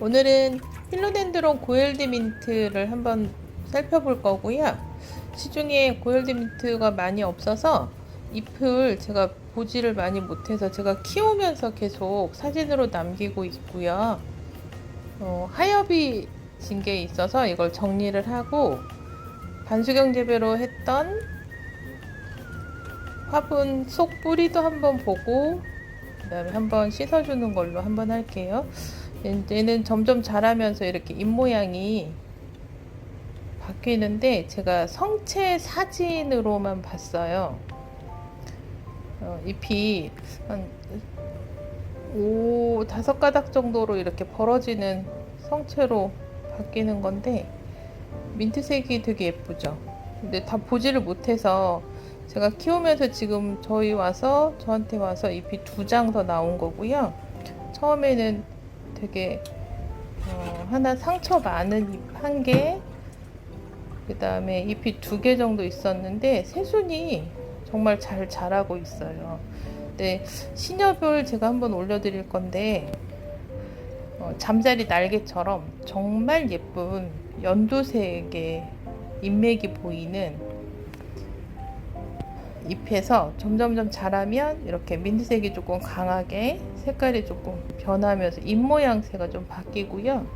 오늘은 필로덴드론 고열드 민트를 한번 살펴볼 거고요. 시중에 고열드 민트가 많이 없어서 잎을 제가 보지를 많이 못해서 제가 키우면서 계속 사진으로 남기고 있고요. 어, 하엽이 진 게 있어서 이걸 정리를 하고 반수경 재배로 했던 화분 속 뿌리도 한번 보고 그다음에 한번 씻어주는 걸로 한번 할게요. 얘는 점점 자라면서 이렇게 잎 모양이 바뀌는데 제가 성체 사진으로만 봤어요. 어, 잎이 한 오, 다섯 가닥 정도로 이렇게 벌어지는 성체로 바뀌는 건데 민트색이 되게 예쁘죠. 근데 다 보지를 못해서 제가 키우면서 지금 저희 와서 저한테 와서 잎이 두 장 더 나온 거고요. 처음에는 되게 어, 하나 상처 많은 잎 한 개, 그 다음에 잎이 두 개 정도 있었는데 새순이 정말 잘 자라고 있어요. 네, 신여별 제가 한번 올려드릴 건데 어, 잠자리 날개처럼 정말 예쁜 연두색의 잎맥이 보이는 잎에서 점점점 자라면 이렇게 민트색이 조금 강하게 색깔이 조금 변하면서 잎 모양새가 좀 바뀌고요.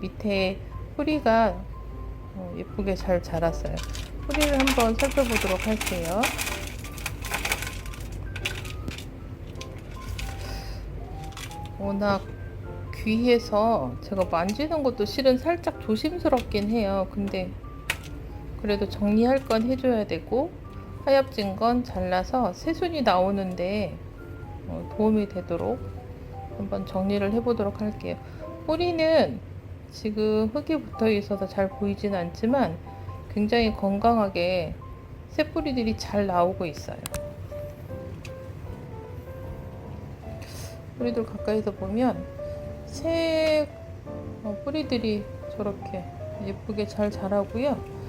밑에 뿌리가 어, 예쁘게 잘 자랐어요. 뿌리를 한번 살펴보도록 할게요. 워낙 귀해서 제가 만지는 것도 실은 살짝 조심스럽긴 해요. 근데 그래도 정리할 건 해줘야 되고 하엽진 건 잘라서 새순이 나오는데 어, 도움이 되도록 한번 정리를 해보도록 할게요. 뿌리는 지금 흙이 붙어 있어서 잘 보이진 않지만 굉장히 건강하게 새뿌리들이 잘 나오고 있어요. 뿌리들 가까이서 보면 새 어, 뿌리들이 저렇게 예쁘게 잘 자라고요.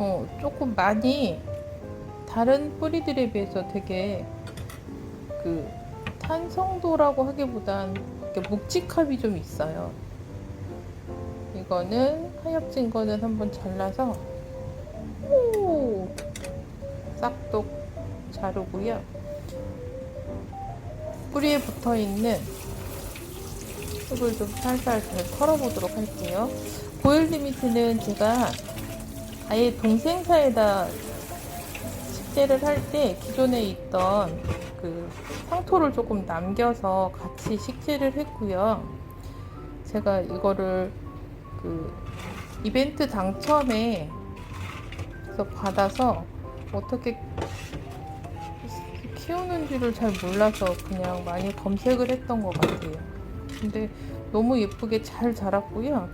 어, 조금 많이 다른 뿌리들에 비해서 되게 그 탄성도라고 하기보단 묵직함이 좀 있어요. 이거는 하엽진 거는 한번 잘라서 오 싹둑 자르고요. 뿌리에 붙어 있는 흙을 좀 살살 잘 털어보도록 할게요. 보일 리미트는 제가 아예 동생사에다 식재를 할 때 기존에 있던 그 상토를 조금 남겨서 같이 식재를 했고요. 제가 이거를 그 이벤트 당첨에 서 받아서 어떻게 키우는지를 잘 몰라서 그냥 많이 검색을 했던 것 같아요. 근데 너무 예쁘게 잘 자랐고요.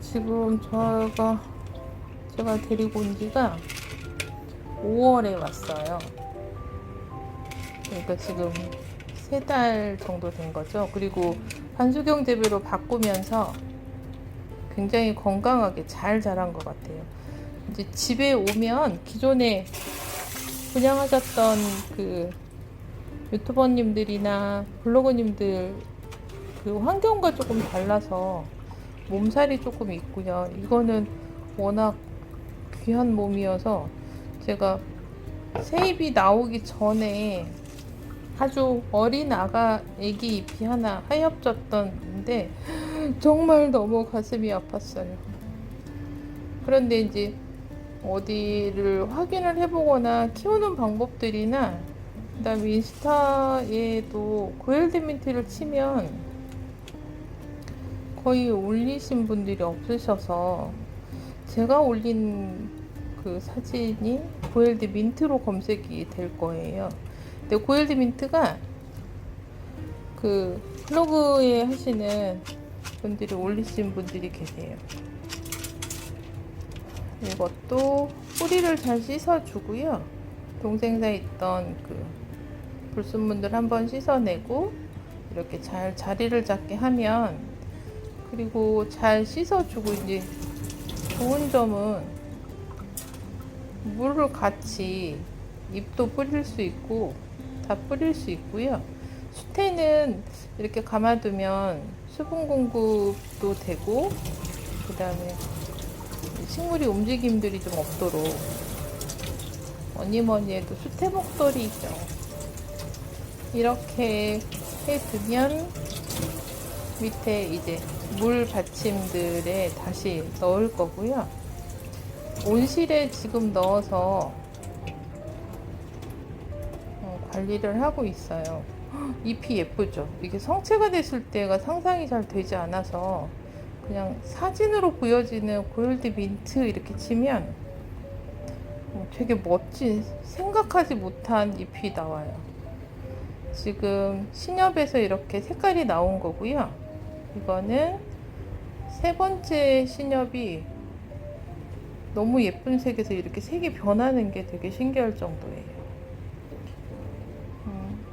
지금 제가 제가 데리고 온 지가 5월에 왔어요. 그러니까 지금 세 달 정도 된 거죠. 그리고 반수경 재배로 바꾸면서 굉장히 건강하게 잘 자란 것 같아요. 이제 집에 오면 기존에 분양하셨던 그 유튜버님들이나 블로거님들 그 환경과 조금 달라서 몸살이 조금 있고요. 이거는 워낙 귀한 몸이어서 제가 새잎이 나오기 전에 아주 어린 아가 애기 잎이 하나 하엽졌던데 정말 너무 가슴이 아팠어요. 그런데 이제 어디를 확인을 해보거나 키우는 방법들이나 그다음에 인스타에도 고열드 민트를 치면 거의 올리신 분들이 없으셔서 제가 올린 그 사진이 고열드 민트로 검색이 될 거예요. 근데 고열드 민트가 그 블로그에 하시는 분들이 올리신 분들이 계세요. 이것도 뿌리를 잘 씻어주고요. 동생사에 있던 그 불순물들 한번 씻어내고 이렇게 잘 자리를 잡게 하면 그리고 잘 씻어주고 이제 좋은 점은 물을 같이 잎도 뿌릴 수 있고 다 뿌릴 수 있고요. 수태는 이렇게 감아두면 수분 공급도 되고 그 다음에 식물이 움직임들이 좀 없도록 뭐니 뭐니 해도 수태 목도리죠. 이렇게 해두면 밑에 이제 물 받침들에 다시 넣을 거고요. 온실에 지금 넣어서 어, 관리를 하고 있어요. 헉, 잎이 예쁘죠? 이게 성체가 됐을 때가 상상이 잘 되지 않아서 그냥 사진으로 보여지는 고열드 민트 이렇게 치면 어, 되게 멋진 생각하지 못한 잎이 나와요. 지금 신엽에서 이렇게 색깔이 나온 거고요. 이거는 세 번째 신엽이 너무 예쁜 색에서 이렇게 색이 변하는 게 되게 신기할 정도예요. 음,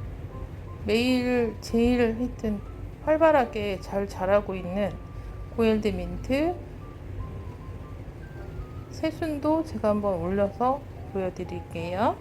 매일 제일 하여튼 활발하게 잘 자라고 있는 고엘드 민트 새순도 제가 한번 올려서 보여드릴게요.